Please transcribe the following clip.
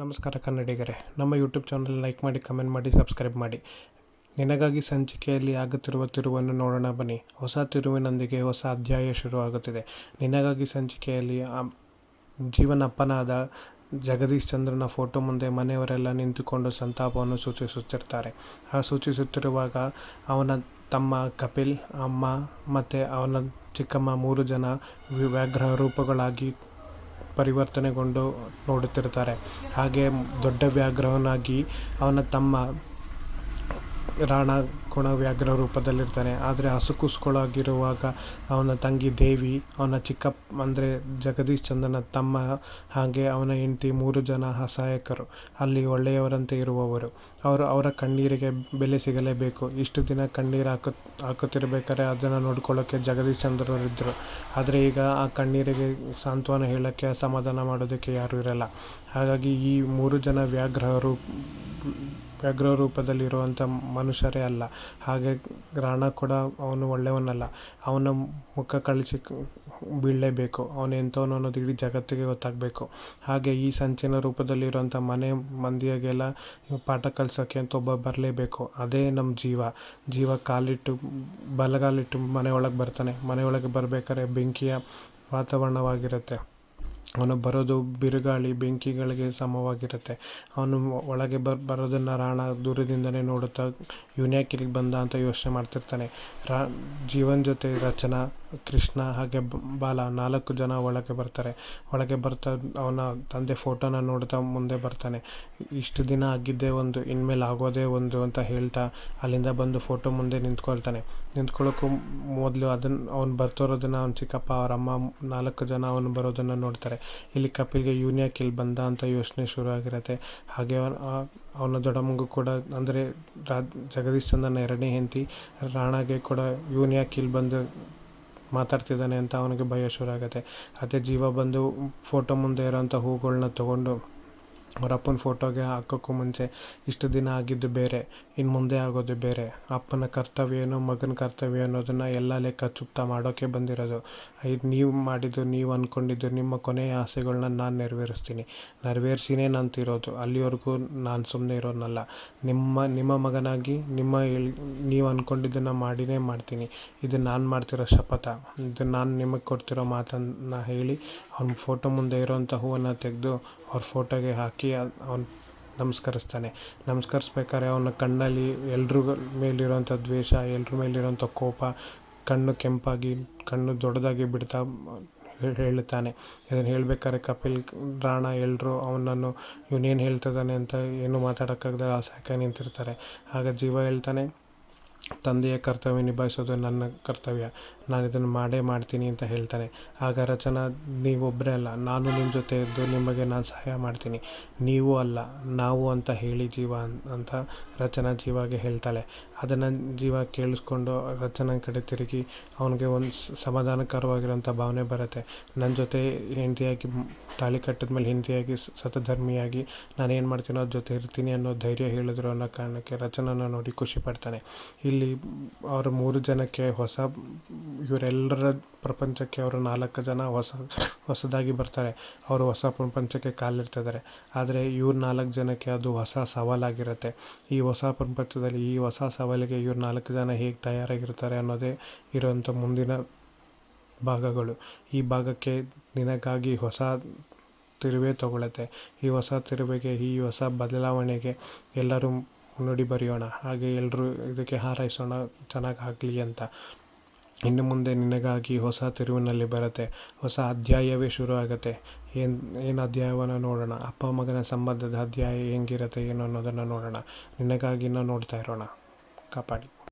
ನಮಸ್ಕಾರ ಕನ್ನಡಿಗರೇ. ನಮ್ಮ ಯೂಟ್ಯೂಬ್ ಚಾನಲ್ ಲೈಕ್ ಮಾಡಿ ಕಮೆಂಟ್ ಮಾಡಿ ಸಬ್ಸ್ಕ್ರೈಬ್ ಮಾಡಿ. ನಿನಗಾಗಿ ಸಂಚಿಕೆಯಲ್ಲಿ ಆಗುತ್ತಿರುವ ತಿರುವನ್ನು ನೋಡೋಣ ಬನ್ನಿ. ಹೊಸ ತಿರುವಿನೊಂದಿಗೆ ಹೊಸ ಅಧ್ಯಾಯ ಶುರುವಾಗುತ್ತಿದೆ. ನಿನಗಾಗಿ ಸಂಚಿಕೆಯಲ್ಲಿ ಜೀವನಪ್ಪನಾದ ಜಗದೀಶ್ ಚಂದ್ರನ ಫೋಟೋ ಮುಂದೆ ಮನೆಯವರೆಲ್ಲ ನಿಂತುಕೊಂಡು ಸಂತಾಪವನ್ನು ಸೂಚಿಸುತ್ತಿರ್ತಾರೆ. ಆ, ಸೂಚಿಸುತ್ತಿರುವಾಗ ಅವನ ತಮ್ಮ ಕಪಿಲ್, ಅಮ್ಮ ಮತ್ತು ಅವನ ಚಿಕ್ಕಮ್ಮ ಮೂರು ಜನ ವ್ಯಾಘ್ರ ರೂಪಗಳಾಗಿ ಪರಿವರ್ತನೆಗೊಂಡು ನೋಡುತ್ತಿರುತ್ತಾರೆ. ಹಾಗೆ ದೊಡ್ಡ ವ್ಯಾಘ್ರವನಾಗಿ ಅವನ ತಮ್ಮ ರಾಣ ಗುಣ ವ್ಯಾಘ್ರ ರೂಪದಲ್ಲಿರ್ತಾನೆ. ಆದರೆ ಹಸುಕುಸ್ಕೊಳಾಗಿರುವಾಗ ಅವನ ತಂಗಿ ದೇವಿ, ಅವನ ಚಿಕ್ಕಪ್ಪ, ಅಂದರೆ ಜಗದೀಶ್ ಚಂದ್ರನ ತಮ್ಮ ಹಾಗೆ ಅವನ ಹೆಂಡತಿ ಮೂರು ಜನ ಅಸಹಾಯಕರು. ಅಲ್ಲಿ ಒಳ್ಳೆಯವರಂತೆ ಇರುವವರು. ಅವರು ಅವರ ಕಣ್ಣೀರಿಗೆ ಬೆಲೆ ಸಿಗಲೇಬೇಕು. ಇಷ್ಟು ದಿನ ಕಣ್ಣೀರು ಹಾಕು ಹಾಕುತ್ತಿರಬೇಕಾದ್ರೆ ಅದನ್ನು ನೋಡ್ಕೊಳ್ಳೋಕ್ಕೆ ಜಗದೀಶ್ ಚಂದ್ರವರಿದ್ದರು ಆದರೆ ಈಗ ಆ ಕಣ್ಣೀರಿಗೆ ಸಾಂತ್ವನ ಹೇಳೋಕ್ಕೆ, ಸಮಾಧಾನ ಮಾಡೋದಕ್ಕೆ ಯಾರೂ ಇರಲ್ಲ. ಹಾಗಾಗಿ ಈ ಮೂರು ಜನ ವ್ಯಾಘ್ರರು ವ್ಯಾಘ್ರ ರೂಪದಲ್ಲಿರುವಂಥ ಮನುಷ್ಯರೇ ಅಲ್ಲ. ಹಾಗೆ ರಾಣ ಕೂಡ ಅವನು ಒಳ್ಳೆಯವನಲ್ಲ. ಅವನ ಮುಖ ಕಳಿಸಿ ಬೀಳಲೇಬೇಕು. ಅವನು ಎಂಥವನು ಅನ್ನೋದು ಇಡೀ ಜಗತ್ತಿಗೆ ಗೊತ್ತಾಗಬೇಕು. ಹಾಗೆ ಈ ಸಂಚಿನ ರೂಪದಲ್ಲಿರುವಂಥ ಮನೆ ಮಂದಿಯಾಗೆಲ್ಲ ಪಾಠ ಕಲಿಸೋಕೆ ಅಂತ ಒಬ್ಬ ಬರಲೇಬೇಕು. ಅದೇ ನಮ್ಮ ಜೀವ. ಜೀವ ಕಾಲಿಟ್ಟು, ಬಲಗಾಲಿಟ್ಟು ಮನೆಯೊಳಗೆ ಬರ್ತಾನೆ. ಮನೆಯೊಳಗೆ ಬರಬೇಕಾದ್ರೆ ಬೆಂಕಿಯ ವಾತಾವರಣವಾಗಿರುತ್ತೆ. ಅವನು ಬರೋದು ಬಿರುಗಾಳಿ ಬೆಂಕಿಗಳಿಗೆ ಸಮವಾಗಿರುತ್ತೆ. ಅವನು ಒಳಗೆ ಬರ್, ಬರೋದನ್ನು ರಾಣ ದೂರದಿಂದಲೇ ನೋಡುತ್ತಾ ಯುನ್ಯಾಕಿರಿಗೆ ಬಂದ ಅಂತ ಯೋಚನೆ ಮಾಡ್ತಿರ್ತಾನೆ. ರಾ, ಜೀವನ್ ಜೊತೆ ರಚನಾ, ಕೃಷ್ಣ ಹಾಗೆ ಬಾಲ ನಾಲ್ಕು ಜನ ಒಳಗೆ ಬರ್ತಾರೆ. ಒಳಗೆ ಬರ್ತಾ ಅವನ ತಂದೆ ಫೋಟೋನ ನೋಡ್ತಾ ಮುಂದೆ ಬರ್ತಾನೆ. ಇಷ್ಟು ದಿನ ಆಗಿದ್ದೇ ಒಂದು, ಇನ್ಮೇಲೆ ಆಗೋದೇ ಒಂದು ಅಂತ ಹೇಳ್ತಾ ಅಲ್ಲಿಂದ ಬಂದು ಫೋಟೋ ಮುಂದೆ ನಿಂತ್ಕೊಳ್ತಾನೆ. ನಿಂತ್ಕೊಳ್ಳೋಕ್ಕೂ ಮೊದಲು ಅದನ್ನು ಅವ್ನು ಬರ್ತಿರೋದನ್ನು ಅವ್ನ ಚಿಕ್ಕಪ್ಪ ಅವ್ರ ಅಮ್ಮ ನಾಲ್ಕು ಜನ ಅವನು ಬರೋದನ್ನು ನೋಡ್ತಾರೆ. ಇಲ್ಲಿ ಕಪಿಲ್ಗೆ ಇವನು ಯಾಕೆ ಇಲ್ಲಿ ಬಂದ ಅಂತ ಯೋಚನೆ ಶುರು ಆಗಿರುತ್ತೆ ಹಾಗೆ ಅವನ ದೊಡ್ಡಮ್ಮಗೂ ಕೂಡ, ಅಂದರೆ ರಾಜ್, ಜಗದೀಶ್ ಚಂದ್ರನ ಎರಡನೇ ಹೆಂಡತಿ ರಾಣಾಗೆ ಕೂಡ ಇವನು ಯಾಕೆ ಇಲ್ಲಿ ಬಂದು ಮಾತಾಡ್ತಿದ್ದಾನೆ ಅಂತ ಅವನಿಗೆ ಭಯ ಶುರು ಆಗುತ್ತೆ ಅದೇ ಜೀವ ಬಂದು ಫೋಟೋ ಮುಂದೆ ಇರೋಂಥ ಹೂಗಳನ್ನ ತೊಗೊಂಡು ಅವ್ರ ಅಪ್ಪನ ಫೋಟೋಗೆ ಹಾಕೋಕ್ಕೂ ಮುಂಚೆ ಇಷ್ಟು ದಿನ ಆಗಿದ್ದು ಬೇರೆ ಇನ್ನು ಮುಂದೆ ಆಗೋದು ಬೇರೆ. ಅಪ್ಪನ ಕರ್ತವ್ಯ ಏನು, ಮಗನ ಕರ್ತವ್ಯ ಅನ್ನೋದನ್ನು ಎಲ್ಲ ಲೆಕ್ಕ ಚುಪ್ತ ಮಾಡೋಕ್ಕೆ ಬಂದಿರೋದು. ಇದು ನೀವು ಮಾಡಿದ್ದು, ನೀವು ಅಂದ್ಕೊಂಡಿದ್ದು ನಿಮ್ಮ ಕೊನೆಯ ಆಸೆಗಳನ್ನ ನಾನು ನೆರವೇರಿಸ್ತೀನಿ. ನೆರವೇರಿಸಿನೇ ನಾನು ತಿರೋದು. ಅಲ್ಲಿವರೆಗೂ ನಾನು ಸುಮ್ಮನೆ ಇರೋನಲ್ಲ. ನಿಮ್ಮ ನಿಮ್ಮ ಮಗನಾಗಿ, ನಿಮ್ಮ ಹೇಳಿ ನೀವು ಅಂದ್ಕೊಂಡಿದ್ದನ್ನು ಮಾಡಿನೇ ಮಾಡ್ತೀನಿ. ಇದು ನಾನು ಮಾಡ್ತಿರೋ ಶಪಥ. ಇದು ನಾನು ನಿಮಗೆ ಕೊಡ್ತಿರೋ ಮಾತನ್ನು ಹೇಳಿ ಅವ್ನ ಫೋಟೋ ಮುಂದೆ ಇರೋವಂಥ ಹೂವನ್ನು ತೆಗೆದು ಅವ್ರ ಫೋಟೋಗೆ ಹಾಕಿ ಅವ್ನು ನಮಸ್ಕರಿಸ್ತಾನೆ. ನಮಸ್ಕರಿಸ್ಬೇಕಾದ್ರೆ ಅವನ ಕಣ್ಣಲ್ಲಿ ಎಲ್ರ ಮೇಲಿರೋಂಥ ದ್ವೇಷ, ಎಲ್ರ ಮೇಲಿರೋಂಥ ಕೋಪ, ಕಣ್ಣು ಕೆಂಪಾಗಿ, ಕಣ್ಣು ದೊಡ್ಡದಾಗಿ ಬಿಡ್ತಾ ಹೇಳುತ್ತಾನೆ. ಇದನ್ನು ಹೇಳಬೇಕಾದ್ರೆ ಕಪಿಲ್ ರಾಣ ಎಲ್ಲರೂ ಅವನನ್ನು ಇವನೇನು ಹೇಳ್ತಿದ್ದಾನೆ ಅಂತ ಏನು ಮಾತಾಡೋಕ್ಕಾಗದೆ ಅಸಹಾಯಕ ನಿಂತಿರ್ತಾರೆ. ಆಗ ಜೀವ ಹೇಳ್ತಾನೆ ತಂದೆಯ ಕರ್ತವ್ಯ ನಿಭಾಯಿಸೋದು ನನ್ನ ಕರ್ತವ್ಯ. ನಾನು ಇದನ್ನು ಮಾಡೇ ಮಾಡ್ತೀನಿ ಅಂತ ಹೇಳ್ತಾನೆ. ಆಗ ರಚನಾ ನೀವೊಬ್ಬರೇ ಅಲ್ಲ. ನಾನು ನಿಮ್ಮ ಜೊತೆ ಇದ್ದು ನಿಮಗೆ ನಾನು ಸಹಾಯ ಮಾಡ್ತೀನಿ. ನೀವು ಅಲ್ಲ, ನಾವು ಅಂತ ಹೇಳಿ ಜೀವ ಅಂತ ರಚನಾ ಜೀವಾಗೆ ಹೇಳ್ತಾಳೆ. ಅದನ್ನು ಜೀವ ಕೇಳಿಸ್ಕೊಂಡು ರಚನಾ ಕಡೆ ತಿರುಗಿ ಅವನಿಗೆ ಒಂದು ಸಮಾಧಾನಕರವಾಗಿರೋಂಥ ಭಾವನೆ ಬರುತ್ತೆ. ನನ್ನ ಜೊತೆ ಹೆಂಡತಿಯಾಗಿ ತಾಳಿ ಕಟ್ಟಿದ ಮೇಲೆ ಹೆಂಡತಿಯಾಗಿ ಸತಧರ್ಮಿಯಾಗಿ ನಾನು ಏನು ಮಾಡ್ತೀನೋ ಅದ್ರ ಜೊತೆ ಇರ್ತೀನಿ ಅನ್ನೋ ಧೈರ್ಯ ಹೇಳಿದ್ರು ಅನ್ನೋ ಕಾರಣಕ್ಕೆ ರಚನಾನ ನೋಡಿ ಖುಷಿ ಪಡ್ತಾನೆ. ಇಲ್ಲಿ ಅವ್ರ ಮೂರು ಜನಕ್ಕೆ ಹೊಸ, ಇವರೆಲ್ಲರ ಪ್ರಪಂಚಕ್ಕೆ ಅವರು ನಾಲ್ಕು ಜನ ಹೊಸ, ಹೊಸದಾಗಿ ಬರ್ತಾರೆ. ಅವರು ಹೊಸ ಪ್ರಪಂಚಕ್ಕೆ ಕಾಲಿಡ್ತಿದ್ದಾರೆ. ಆದರೆ ಇವ್ರ ನಾಲ್ಕು ಜನಕ್ಕೆ ಅದು ಹೊಸ ಸವಾಲಾಗಿರುತ್ತೆ. ಈ ಹೊಸ ಪ್ರಪಂಚದಲ್ಲಿ ಈ ಹೊಸ ಸವಾಲಿಗೆ ಇವ್ರು ನಾಲ್ಕು ಜನ ಹೇಗೆ ತಯಾರಾಗಿರ್ತಾರೆ ಅನ್ನೋದೇ ಇರೋಂಥ ಮುಂದಿನ ಭಾಗಗಳು. ಈ ಭಾಗಕ್ಕೆ ನಿನಗಾಗಿ ಹೊಸ ತಿರುವೇ ತಗೊಳುತ್ತೆ. ಈ ಹೊಸ ತಿರುವಿಗೆ, ಈ ಹೊಸ ಬದಲಾವಣೆಗೆ ಎಲ್ಲರೂ ಮುನ್ನುಡಿ ಬರೆಯೋಣ. ಹಾಗೆ ಎಲ್ಲರೂ ಇದಕ್ಕೆ ಹಾರೈಸೋಣ. ಚೆನ್ನಾಗಿ ಆಗಲಿ ಅಂತ. ಇನ್ನು ಮುಂದೆ ನಿನಗಾಗಿ ಹೊಸ ತಿರುವಿನಲ್ಲಿ ಬರುತ್ತೆ. ಹೊಸ ಅಧ್ಯಾಯವೇ ಶುರು ಆಗುತ್ತೆ ಏನು ಏನು ಅಧ್ಯಾಯವನ್ನು ನೋಡೋಣ? ಅಪ್ಪ ಮಗನ ಸಂಬಂಧದ ಅಧ್ಯಾಯ ಹೆಂಗಿರುತ್ತೆ, ಏನು ಅನ್ನೋದನ್ನು ನೋಡೋಣ. ನಿನಗಾಗಿ ನಾವು ನೋಡ್ತಾ ಇರೋಣ. ಕಾಪಾಡಿ.